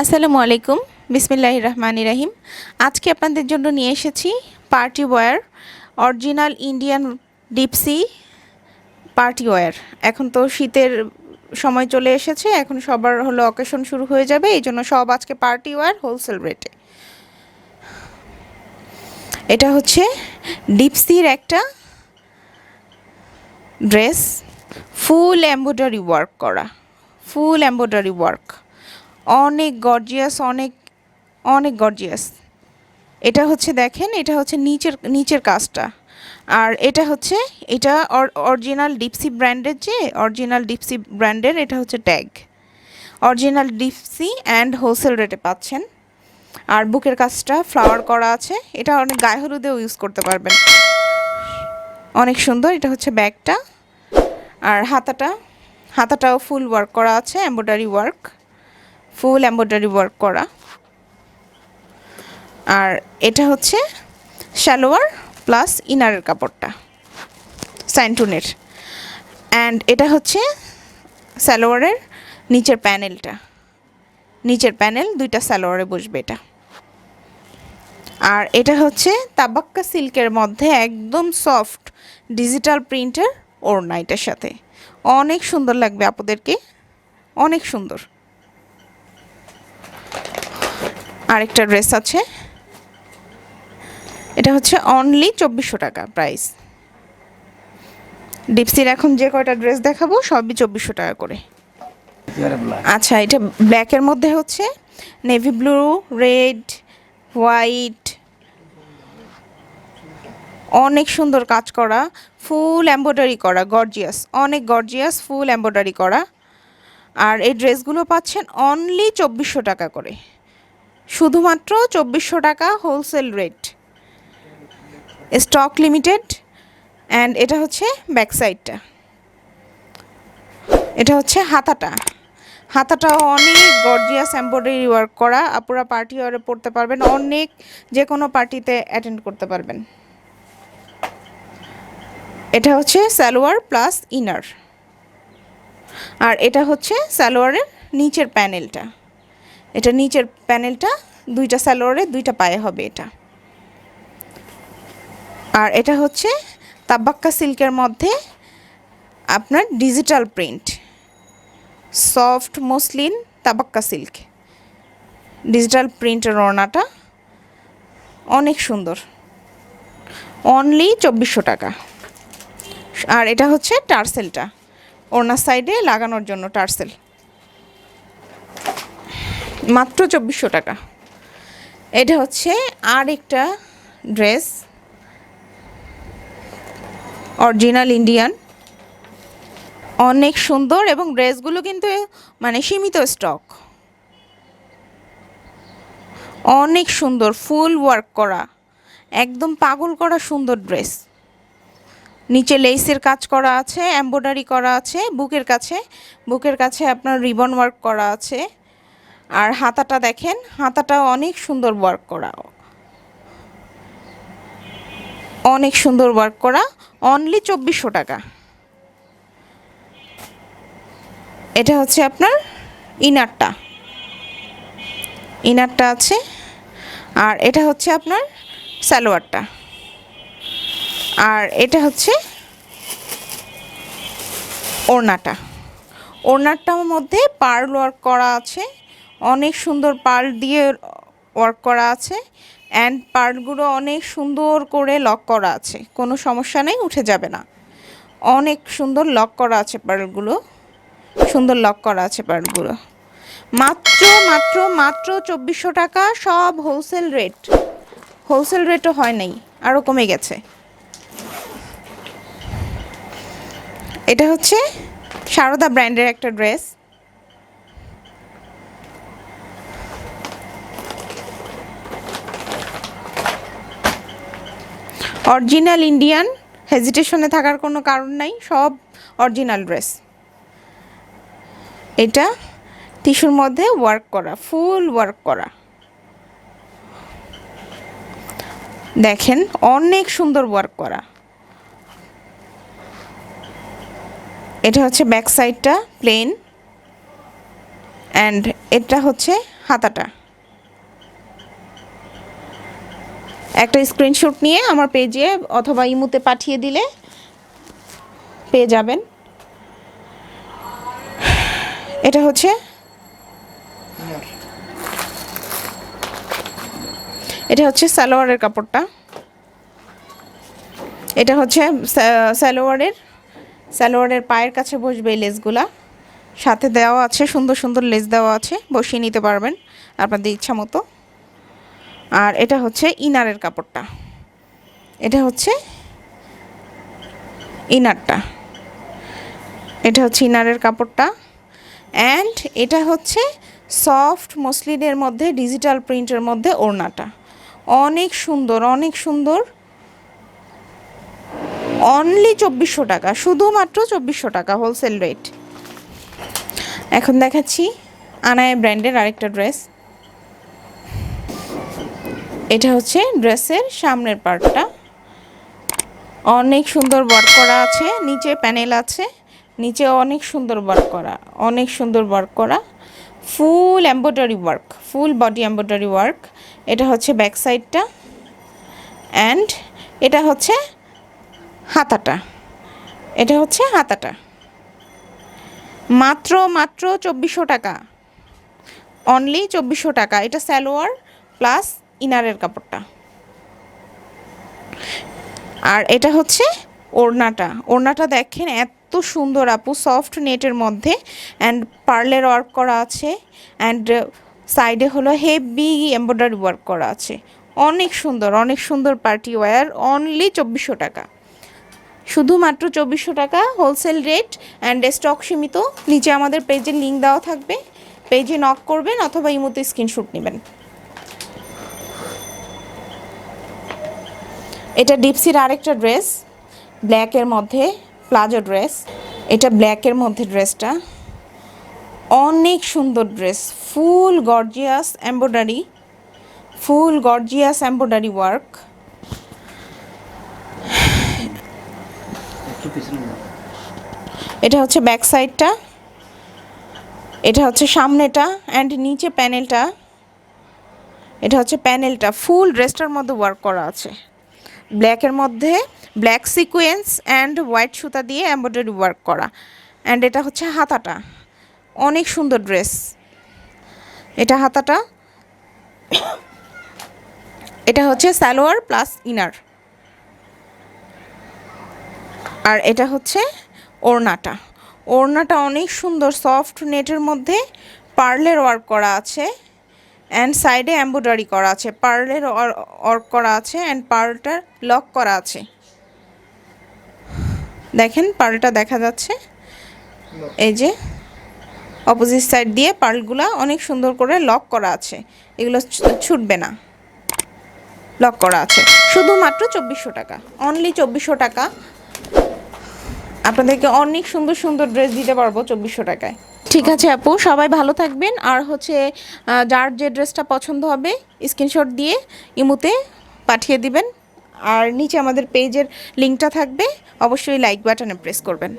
আসসালামু আলাইকুম। বিসমিল্লাহ রহমান রাহিম। আজকে আপনাদের জন্য নিয়ে এসেছি party wear, original Indian Deepsy party wear. এখন তো শীতের সময় চলে এসেছে, এখন সবার হলো অকেশন শুরু হয়ে যাবে, এই জন্য সব আজকে পার্টি ওয়্যার হোলসেল রেটে। এটা হচ্ছে ডিপসির একটা ড্রেস, ফুল এম্ব্রয়ডারি ওয়ার্ক করা, ফুল এম্ব্রয়ডারি ওয়ার্ক। অনেক গর্জিয়াস, অনেক অনেক গর্জিয়াস। এটা হচ্ছে দেখেন, এটা হচ্ছে নিচের নিচের কাজটা। আর এটা হচ্ছে, এটা অরিজিনাল ডিপসি ব্র্যান্ডের যে অরিজিনাল ডিপসি ব্র্যান্ডের এটা হচ্ছে tag original Deepsy and wholesale রেটে পাচ্ছেন। আর বুকের কাজটা ফ্লাওয়ার করা আছে। এটা অনেক গায়ে হলুদেও ইউজ করতে পারবেন। অনেক সুন্দর, এটা হচ্ছে ব্যাগটা। আর হাতাটা, হাতাটাও ফুল ওয়ার্ক করা আছে embroidery work full embroidery work করা। আর এটা হচ্ছে সালোয়ার প্লাস ইনারের কাপড়টা, স্যান্টুনের। অ্যান্ড এটা হচ্ছে সালোয়ারের নিচের প্যানেলটা। নিচের প্যানেল দুইটা সালোয়ারে বসবে এটা। আর এটা হচ্ছে তাবাক্কা সিল্কের মধ্যে একদম সফট ডিজিটাল প্রিন্টের ওড়না এটার সাথে। অনেক সুন্দর লাগবে আপনাদেরকে অনেক সুন্দর। আরেকটা ড্রেস আছে। এটা হচ্ছে অনলি চব্বিশশো টাকা প্রাইস ডিপসির এখন যে কয়টা ড্রেস দেখাবো, সবই চব্বিশশো টাকা করে। আচ্ছা এটা ব্ল্যাকের মধ্যে হচ্ছে নেভি ব্লু রেড হোয়াইট অনেক সুন্দর কাজ করা ফুল এম্ব্রয়ডারি করা গর্জিয়াস অনেক গর্জিয়াস ফুল এম্ব্রয়ডারি করা। আর এই ড্রেসগুলো পাচ্ছেন অনলি চব্বিশশো টাকা করে। শুধুমাত্র চব্বিশশো টাকা wholesale rate stock limited and এটা হচ্ছে ব্যাক সাইডটা এটা হচ্ছে হাতাটা। হাতাটাও অনেক গর্জিয়াস এম্ব্রয়ডারি ওয়ার্ক করা। আপুরা পার্টি ওয়ারে পড়তে পারবেন। অনেক যে কোনো পার্টিতে অ্যাটেন্ড করতে পারবেন। এটা হচ্ছে সালোয়ার প্লাস ইনার আর এটা হচ্ছে সালোয়ারের নিচের প্যানেলটা এটা নিচের প্যানেলটা, দুইটা সালোয়ারে, দুইটা পায়ে হবে এটা। আর এটা হচ্ছে তাব্বাক্কা সিল্কের মধ্যে আপনার ডিজিটাল প্রিন্ট। সফট মসলিন তাবাক্কা সিল্ক। ডিজিটাল প্রিন্টের ওড়নাটা অনেক সুন্দর। অনলি চব্বিশশো টাকা। আর এটা হচ্ছে টার্সেলটা। ওড়নার সাইডে লাগানোর জন্য টার্সেল। মাত্র চব্বিশশো টাকা। এটা হচ্ছে আর একটা ড্রেস। Original Indian. অনেক সুন্দর এবং ড্রেসগুলো কিন্তু মানে সীমিত স্টক। অনেক সুন্দর, ফুল ওয়ার্ক করা, একদম পাগল করা সুন্দর ড্রেস। নিচে লেসের কাজ করা আছে, এম্ব্রয়ডারি করা আছে, বুকের কাছে বুকের কাছে আপনার রিবন ওয়ার্ক করা আছে। আর হাতাটা দেখেন হাতাটা অনেক সুন্দর ওয়ার্ক করা। অনেক সুন্দর ওয়ার্ক করা অনলি চব্বিশশো টাকা। এটা হচ্ছে আপনার ইনারটা ইনারটা আছে, আর এটা হচ্ছে আপনার সালোয়ারটা। আর এটা হচ্ছে ওড়নাটা। ওড়নাটার মধ্যে পার্ল ওয়ার্ক করা আছে। অনেক সুন্দর পার্ল দিয়ে ওয়ার্ক করা আছে অ্যান্ড পার্লগুলো অনেক সুন্দর করে লক করা আছে। কোনো সমস্যা নেই, উঠে যাবে না। অনেক সুন্দর লক করা আছে পার্লগুলো। সুন্দর লক করা আছে পার্লগুলো। মাত্র মাত্র মাত্র চব্বিশশো টাকা সব হোলসেল রেট হোলসেল রেটও হয় নাই আরও কমে গেছে। এটা হচ্ছে সারদা ব্র্যান্ডের একটা ড্রেস অরিজিনাল ইন্ডিয়ান হেজিটেশনে থাকার কোনো কারণ নাই, সব অরিজিনাল ড্রেস। এটা টিস্যুর মধ্যে ওয়ার্ক করা ফুল ওয়ার্ক করা। দেখেন, অনেক সুন্দর ওয়ার্ক করা। এটা হচ্ছে ব্যাক সাইডটা প্লেন অ্যান্ড এটা হচ্ছে হাতাটা। একটা স্ক্রিনশট নিয়ে আমার পেজে অথবা ইমুতে পাঠিয়ে দিলে পেয়ে যাবেন। এটা হচ্ছে এটা হচ্ছে সালোয়ারের কাপড়টা। এটা হচ্ছে সালোয়ারের সালোয়ারের পায়ের কাছে বসবে লেসগুলা। সাথে দেওয়া আছে, সুন্দর সুন্দর লেস দেওয়া আছে, বসিয়ে নিতে পারবেন আপনাদের ইচ্ছা মতো। আর এটা হচ্ছে ইনারের কাপড়টা। এটা হচ্ছে ইনারটা। এটা হচ্ছে ইনারের কাপড়টা। অ্যান্ড এটা হচ্ছে সফট মসলিনের মধ্যে ডিজিটাল প্রিন্টের মধ্যে ওড়নাটা। অনেক সুন্দর অনেক সুন্দর। অনলি চব্বিশশো টাকা, শুধুমাত্র চব্বিশশো টাকা হোলসেল রেট এখন দেখাচ্ছি আনায় ব্র্যান্ডের আরেকটা ড্রেস এটা হচ্ছে ড্রেসের সামনের পার্টটা। অনেক সুন্দর ওয়ার্ক করা আছে, নিচে প্যানেল আছে, নিচে অনেক সুন্দর ওয়ার্ক করা, অনেক সুন্দর ওয়ার্ক করা। Full embroidery work, full body embroidery work. এটা হচ্ছে ব্যাক সাইডটা। অ্যান্ড এটা হচ্ছে হাতাটা। এটা হচ্ছে হাতাটা। মাত্র মাত্র চব্বিশশো টাকা। অনলি চব্বিশশো টাকা। এটা স্যালোয়ার প্লাস ইনারের কাপড়টা। আর এটা হচ্ছে ওড়নাটা। ওড়নাটা দেখেন এত সুন্দর আপু সফট নেটের মধ্যে অ্যান্ড পার্লের ওয়ার্ক করা আছে অ্যান্ড সাইডে হলো হেভি এমব্রয়ডারি ওয়ার্ক করা আছে। অনেক সুন্দর অনেক সুন্দর পার্টি ওয়্যার অনলি চব্বিশশো টাকা। শুধুমাত্র চব্বিশশো টাকা হোলসেল রেট অ্যান্ড স্টক সীমিত। নিচে আমাদের পেজের লিঙ্ক দেওয়া থাকবে। পেজে নক করবেন অথবা ইমোতে স্ক্রিনশট নেবেন। এটা ডিপসির আরেকটা ড্রেস ব্ল্যাকের মধ্যে প্লাজো ড্রেস এটা ব্ল্যাকের মধ্যে ড্রেসটা অনেক সুন্দর dress full gorgeous embroidery full gorgeous embroidery work. এটা হচ্ছে ব্যাক সাইডটা এটা হচ্ছে সামনেটা অ্যান্ড নিচে প্যানেলটা এটা হচ্ছে প্যানেলটা ফুল ড্রেসটার মধ্যে ওয়ার্ক করা আছে। ব্ল্যাকের মধ্যে ব্ল্যাক সিকোয়েন্স অ্যান্ড হোয়াইট সুতা দিয়ে এমব্রয়ডারি ওয়ার্ক করা। অ্যান্ড এটা হচ্ছে হাতাটা। অনেক সুন্দর ড্রেস এটা হাতাটা। এটা হচ্ছে সালোয়ার প্লাস ইনার আর এটা হচ্ছে ওড়নাটা। ওড়নাটা অনেক সুন্দর সফট নেটের মধ্যে পার্লের ওয়ার্ক করা আছে। অ্যান্ড সাইডে এম্ব্রয়ডারি করা আছে পার্লের ওয়ার্ক করা আছে অ্যান্ড পার্লটা লক করা আছে। দেখেন পার্লটা দেখা যাচ্ছে। এই যে অপোজিট সাইড দিয়ে পার্লগুলা অনেক সুন্দর করে লক করা আছে। এগুলো ছুটবে না। লক করা আছে। শুধুমাত্র চব্বিশশো টাকা। অনলি চব্বিশশো টাকা। আপনাদেরকে অনেক সুন্দর সুন্দর ড্রেস দিতে পারব চব্বিশশো টাকায়। ঠিক আছে আপু, সবাই ভালো থাকবেন। আর হচ্ছে যার যে ড্রেসটা পছন্দ হবে, স্ক্রিনশট দিয়ে ইমুতে পাঠিয়ে দিবেন। আর নিচে আমাদের পেজের লিঙ্কটা থাকবে, অবশ্যই লাইক বাটনে প্রেস করবেন।